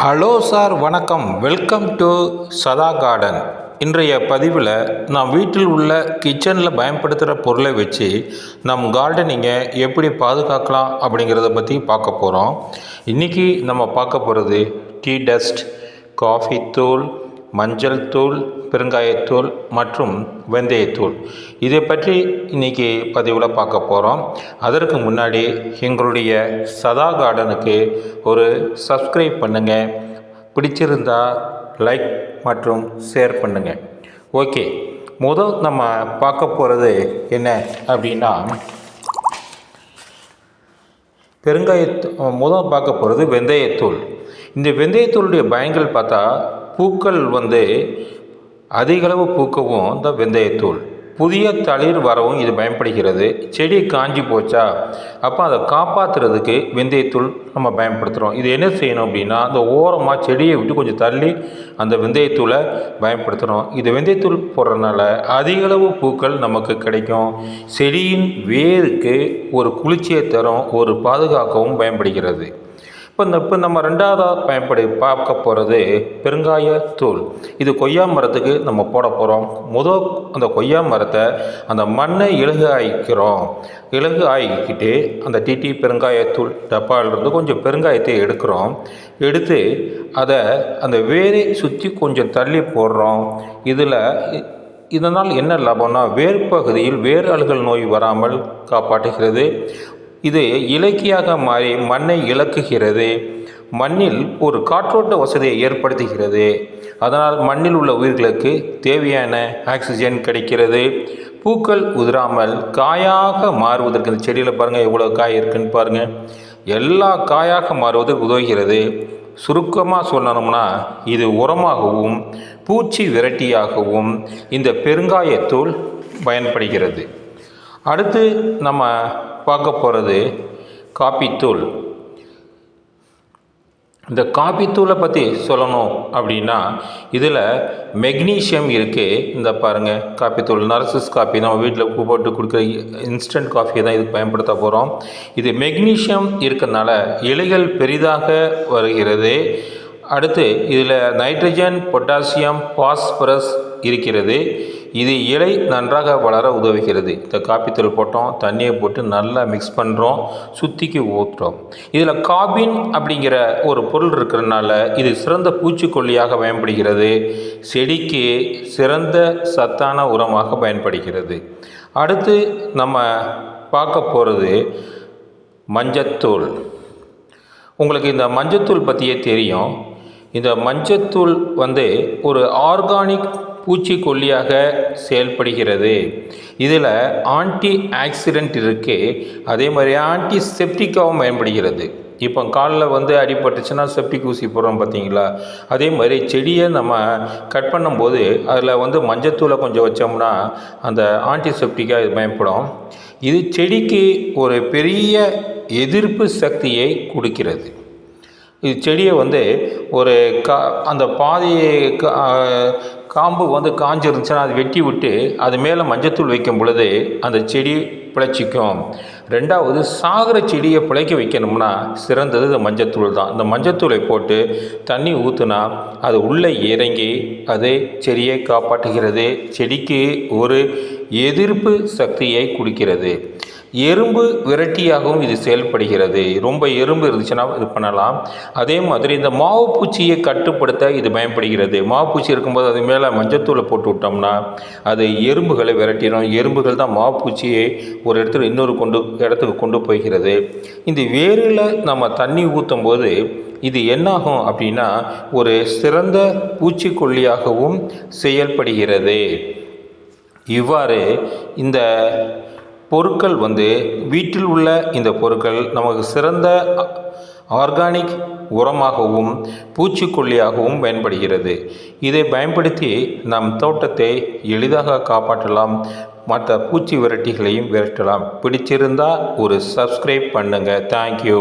Hello sir வணக்கம். Welcome to Sadha garden. இன்றைய பதிவில் நாம் வீட்டில் உள்ள கிச்சனில் பயன்படுத்துகிற பொருளை வச்சு நம் கார்டனிங்கை எப்படி பாதுகாக்கலாம் அப்படிங்கிறத பற்றி பார்க்க போகிறோம் இன்றைக்கி நம்ம பார்க்க போகிறது டீ டஸ்ட் காஃபி தூள் மஞ்சள் தூள் பெருங்காயத்தூள் மற்றும் வெந்தயத்தூள். இதை பற்றி இன்றைக்கி பதிவில் பார்க்க போகிறோம் அதற்கு முன்னாடி எங்களுடைய சதா கார்டனுக்கு ஒரு சப்ஸ்கிரைப் பண்ணுங்கள் பிடிச்சிருந்தா லைக் மற்றும் ஷேர் பண்ணுங்கள் ஓகே முதல் நம்ம பார்க்க போகிறது என்ன அப்படின்னா பெருங்காயத்து முதல் பார்க்க போகிறது வெந்தயத்தூள். இந்த வெந்தயத்தூளுடைய பயன்கள் பார்த்தா பூக்கள் வந்து அதிகளவு பூக்கவும் இந்த வெந்தயத்தூள். புதிய தளிர் வரவும் இது பயன்படுகிறது. செடி காஞ்சி போச்சா? அப்போ அதை காப்பாற்றுறதுக்கு வெந்தயத்தூள் நம்ம பயன்படுத்துகிறோம் இது என்ன செய்யணும் அப்படின்னா அந்த ஓரமாக செடியை விட்டு கொஞ்சம் தள்ளி அந்த வெந்தயத்தூளை பயன்படுத்துகிறோம் இது வெந்தயத்தூள் போடுறதுனால அதிகளவு பூக்கள் நமக்கு கிடைக்கும். செடியின் வேருக்கு ஒரு குளிர்ச்சியை தரும் ஒரு பாதுகாக்கவும் பயன்படுகிறது. இப்போ இந்த இப்போ நம்ம ரெண்டாவதாக பயன்படு பார்க்க போகிறது பெருங்காயத்தூள் இது கொய்யா மரத்துக்கு நம்ம போட போகிறோம் முதல் அந்த கொய்யா மரத்தை அந்த மண்ணை இலகு ஆயிக்கிறோம். இலகு ஆகிக்கிட்டு அந்த டிடி பெருங்காயத்தூள் டப்பாலிருந்து கொஞ்சம் பெருங்காயத்தை எடுக்கிறோம். எடுத்து அதை அந்த வேரை சுற்றி கொஞ்சம் தள்ளி போடுறோம். இதில் இதனால் என்ன லாபம்னா வேர் பகுதியில் வேர் அழுகல் நோய் வராமல் காப்பாற்றுகிறது. இது இலக்கியாக மாறி மண்ணை இழக்குகிறது. மண்ணில் ஒரு காற்றோட்ட வசதியை ஏற்படுத்துகிறது. அதனால் மண்ணில் உள்ள உயிர்களுக்கு தேவையான ஆக்சிஜன் கிடைக்கிறது. பூக்கள் உதிராமல் காயாக மாறுவதற்கு இந்த செடியில் பாருங்கள் எவ்வளோ காய் இருக்குன்னு பாருங்கள் எல்லா காயாக மாறுவதற்கு உதவுகிறது. சுருக்கமாக சொல்லணும்னா இது உரமாகவும் பூச்சி விரட்டியாகவும் இந்த பெருங்காயத்தூள் பயன்படுகிறது. அடுத்து நம்ம பார்க்க போகிறது காப்பித்தூள் இந்த காப்பித்தூளை பற்றி சொல்லணும் அப்படின்னா இதில் மெக்னீஷியம் இருக்குது இந்த பாருங்கள் காப்பித்தூள் நர்சஸ் காப்பி நம்ம வீட்டில் போட்டு கொடுக்குற இன்ஸ்டன்ட் காஃபியை தான் இதுக்கு பயன்படுத்த போகிறோம் இது மெக்னீஷியம் இருக்கிறதுனால இலைகள் பெரிதாக வருகிறது. அடுத்து இதில் நைட்ரஜன் பொட்டாசியம் பாஸ்பரஸ் இருக்கிறது. இது இலை நன்றாக வளர உதவுகிறது. இந்த காப்பித்தூள் போட்டோம் தண்ணியை போட்டு நல்லா மிக்ஸ் பண்ணுறோம் சுத்திக்கு ஊற்றுறோம் இதில் காபின் அப்படிங்கிற ஒரு பொருள் இருக்கிறதுனால இது சிறந்த பூச்சிக்கொல்லியாக பயன்படுகிறது. செடிக்கு சிறந்த சத்தான உரமாக பயன்படுகிறது. அடுத்து நம்ம பார்க்க போகிறது மஞ்சத்தூள். உங்களுக்கு இந்த மஞ்சத்தூள் பற்றியே தெரியும். இந்த மஞ்சத்தூள் வந்து ஒரு ஆர்கானிக் பூச்சிக்கொல்லியாக செயல்படுகிறது. இதில் ஆன்டி ஆக்சிடென்ட் இருக்குது அதே மாதிரி ஆன்டி செப்டிக்காகவும் பயன்படுகிறது. இப்போ காலில் வந்து அடிபட்டுச்சுன்னா செப்டிக் ஊசி போடுறோம் பார்த்தீங்களா? அதே மாதிரி செடியை நம்ம கட் பண்ணும்போது அதில் வந்து மஞ்சத்தூளை கொஞ்சம் வச்சோம்னா அந்த ஆன்டிசெப்டிக்காக இது பயன்படும். இது செடிக்கு ஒரு பெரிய எதிர்ப்பு சக்தியை கொடுக்கிறது. இது செடியை வந்து ஒரு கா அந்த பாதி காம்பு வந்து காஞ்சிருந்துச்சுன்னா அது வெட்டி விட்டு அது மேலே மஞ்சத்தூள் வைக்கும் பொழுது அந்த செடி பிழைச்சிக்கும். ரெண்டாவது சாகிற செடியை பிழைக்க வைக்கணும்னா சிறந்தது இந்த மஞ்சத்தூள் தான். இந்த மஞ்சத்தூளை போட்டு தண்ணி ஊற்றுனா அது உள்ளே இறங்கி அது செடியை காப்பாற்றுகிறது. செடிக்கு ஒரு எதிர்ப்பு சக்தியை கொடுக்கிறது. எறும்பு விரட்டியாகவும் இது செயல்படுகிறது. ரொம்ப எறும்பு இருந்துச்சுன்னா இது பண்ணலாம். அதே மாதிரி இந்த மாவு பூச்சியை கட்டுப்படுத்த இது பயன்படுகிறது. மாவு பூச்சி இருக்கும்போது அது மேலே மஞ்சத்தூளை போட்டு விட்டோம்னா அது எறும்புகளை விரட்டிடும். எறும்புகள் தான் மாவு பூச்சியை ஒரு இடத்துல இன்னொரு கொண்டு இடத்துக்கு கொண்டு போய்கிறது. இந்த வேரில் நம்ம தண்ணி ஊற்றும் போது இது என்னாகும் அப்படின்னா ஒரு சிறந்த பூச்சிக்கொல்லியாகவும் செயல்படுகிறது. இவ்வாறு இந்த பொருட்கள் வந்து வீட்டில் உள்ள இந்த பொருட்கள் நமக்கு சிறந்த ஆர்கானிக் உரமாகவும் பூச்சிக்கொல்லியாகவும் பயன்படுகிறது. இதை பயன்படுத்தி நம் தோட்டத்தை எளிதாக காப்பாற்றலாம். மற்ற பூச்சி விரட்டிகளையும் விரட்டலாம். பிடிச்சிருந்தால் ஒரு சப்ஸ்கிரைப் பண்ணுங்கள் தேங்க்யூ